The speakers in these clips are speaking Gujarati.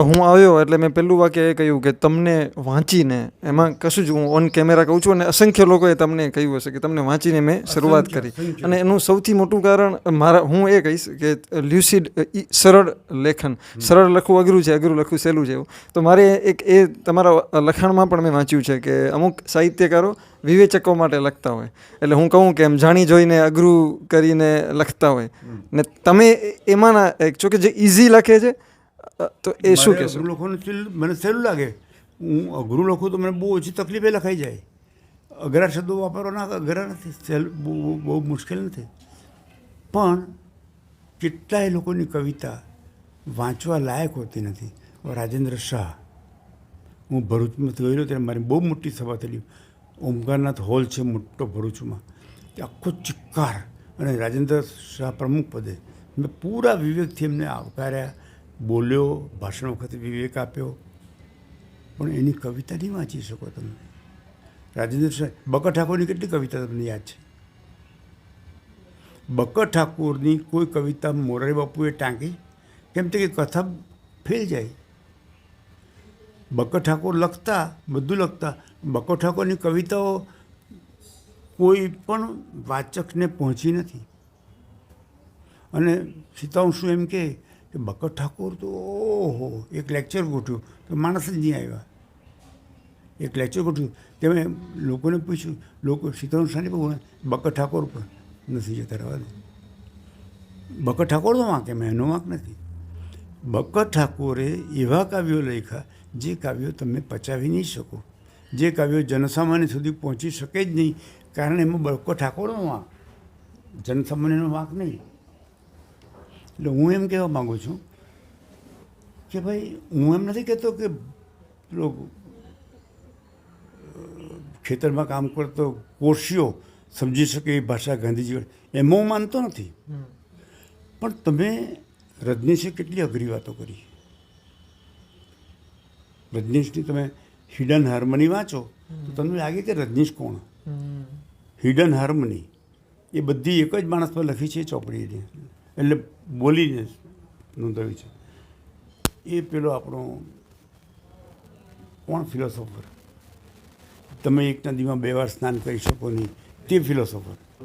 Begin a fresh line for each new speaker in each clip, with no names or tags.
હું આવ્યો એટલે મેં પહેલું વાક્ય એ કહ્યું કે તમને વાંચીને એમાં કશું જ હું ઓન કેમેરા કહું છું અને અસંખ્ય લોકોએ તમને કહ્યું હશે કે તમને વાંચીને મેં શરૂઆત કરી. અને એનું સૌથી મોટું કારણ મારા હું એ કહીશ કે લ્યુસિડ ઈ સરળ લેખન સરળ લખવું અઘરું છે અઘરું લખવું સહેલું છે એવું. તો મારે એક એ તમારા લખાણમાં પણ મેં વાંચ્યું છે કે અમુક સાહિત્યકારો વિવેચકો માટે લખતા હોય. એટલે હું કહું કે એમ જાણી જોઈને અઘરું કરીને લખતા હોય. ને તમે એમાંના એક છો કે જે ઇઝી લખે છે તો એ શું કે
અઘરું લખવાનું મને સહેલું લાગે હું અઘરું લખું તો મને બહુ ઓછી તકલીફે લખાઈ જાય. અઘરા શબ્દો વાપરવાના અઘરા નથી સહેલું બહુ બહુ- મુશ્કેલ નથી. પણ કેટલાય લોકોની કવિતા વાંચવા લાયક હોતી નથી. રાજેન્દ્ર શાહ હું ભરૂચમાં ગયેલો ત્યારે મારી બહુ મોટી સભા થયેલી. ઓમકારનાથ હોલ છે મોટો ભરૂચમાં. તે આખો ચિક્કાર. અને રાજેન્દ્ર શાહ પ્રમુખ પદે મેં પૂરા વિવેકથી એમને આવકાર્યા. બોલ્યો, ભાષણ વખતે વિવેક આપ્યો. પણ એની કવિતા નહીં વાંચી શકો તમે. રાજેન્દ્ર સાહેબ, બકર ઠાકોરની કેટલી કવિતા તમને યાદ છે? બકર ઠાકોરની કોઈ કવિતા મોરારી બાપુએ ટાંકી? કેમ કે કથા ફેલ જાય. બકર ઠાકોર લખતા, બધું લખતા, બકર ઠાકોરની કવિતાઓ કોઈ પણ વાચકને પહોંચી નથી. અને સીતાંશુ એમ કહે કે બકર ઠાકોર તો ઓહો, એક લેક્ચર ગોઠવ્યું. તો માણસ જ નહીં આવ્યા. એક લેક્ચર ગોઠવ્યું. તેમાં લોકોને પૂછ્યું, લોકો સીતાંશુ સાની બહુ બકર ઠાકોર પર નથી જતા રહેવા દે બકર ઠાકોરનો વાંક એમાં, એનો વાંક નથી. બકર ઠાકોરે એવા કાવ્યો લખ્યા, જે કાવ્યો તમે પચાવી નહીં શકો. જે કાવ્યો જનસામાન્ય સુધી પહોંચી શકે જ નહીં. કારણ એમાં બકર ઠાકોરનો વાંક. જનસામાન્યનો વાંક નહીં. એટલે હું એમ કહેવા માગું છું કે ભાઈ હું એમ નથી કહેતો કે પેલો ખેતરમાં કામ કરતો કોશિયો સમજી શકે એ ભાષા ગાંધીજી એમાં હું માનતો નથી. પણ તમે રજનીશે કેટલી અઘરી વાતો કરી? રજનીશની તમે હિડન હાર્મની વાંચો તો તમને લાગે કે રજનીશ કોણ? હિડન હાર્મની એ બધી એક જ માણસ પર લખી છે ચોપડીને એટલે બોલીને નોંધાવી છે. એ પેલો આપણો કોણ ફિલોસોફર તમે એક નદીમાં બે વાર સ્નાન કરી શકો નહીં. તે ફિલોસોફર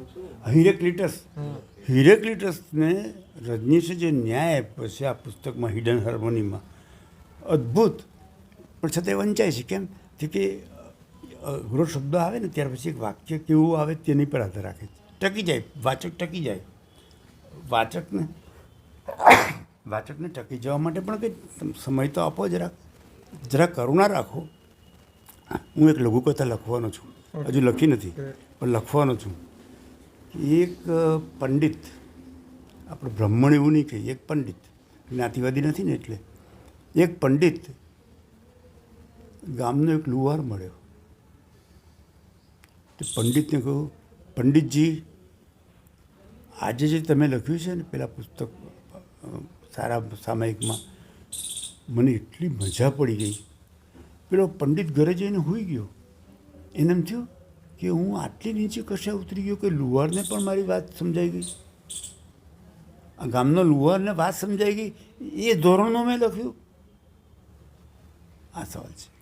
હિરેક્લિટસ. હિરેક્લિટસને રજનીશે જે ન્યાય આપ્યો છે આ પુસ્તકમાં હિડન હાર્મોનીમાં અદ્ભુત. પણ છતાં વંચાય છે. કેમ? કે કે અઘરો શબ્દ આવે ને, ત્યાર પછી એક વાક્ય કેવું આવે તેની પર આધાર રાખે છે. ટકી જાય. વાચક ટકી જાય. વાચકને વાચકને ટકી જવા માટે પણ કંઈ સમય તો આપો જરા જરા કરુણા રાખો. હું એક લઘુકથા લખવાનો છું. હજુ લખી નથી પણ લખવાનો છું. એક પંડિત આપણે બ્રાહ્મણ એવું નહીં કહીએ એક પંડિત. જ્ઞાતિવાદી નથી ને એટલે. એક પંડિત ગામનો એક લુહાર મળ્યો. તે પંડિતને કહ્યું પંડિતજી આજે જે તમે લખ્યું છે ને પેલા પુસ્તક, સારા સામાયિકમાં, મને એટલી મજા પડી ગઈ. પેલો પંડિત ઘરે જઈને હોઈ ગયો. એને એમ થયું કે હું આટલી નીચે કશે ઉતરી ગયો કે લુહારને પણ મારી વાત સમજાઈ ગઈ? આ ગામનો લુહારને વાત સમજાઈ ગઈ? એ ધોરણમાં મેં લખ્યું. આ સવાલ છે.